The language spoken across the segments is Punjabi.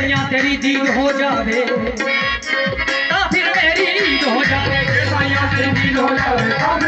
ਸਾਈਆਂ ਤੇਰੀ ਜੀਤ ਹੋ ਜਾਵੇ, ਤਾਂ ਫਿਰ ਮੇਰੀ ਜੀਤ ਹੋ ਜਾਵੇ। ਜੇ ਸਾਈਆਂ ਤੇਰੀ ਜੀਤ ਹੋ ਜਾਵੇ, ਤਾਂ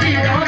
Thank you.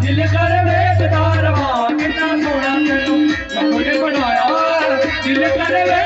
ਦਿਲ ਕਰ ਵੇਖਦਾ ਰਵਾ ਕਿੰਨਾ ਸੋਹਣਾ ਤੈਨੂੰ ਮੈਂ ਖੁਦ ਬਣਾਇਆ। ਦਿਲ ਕਰ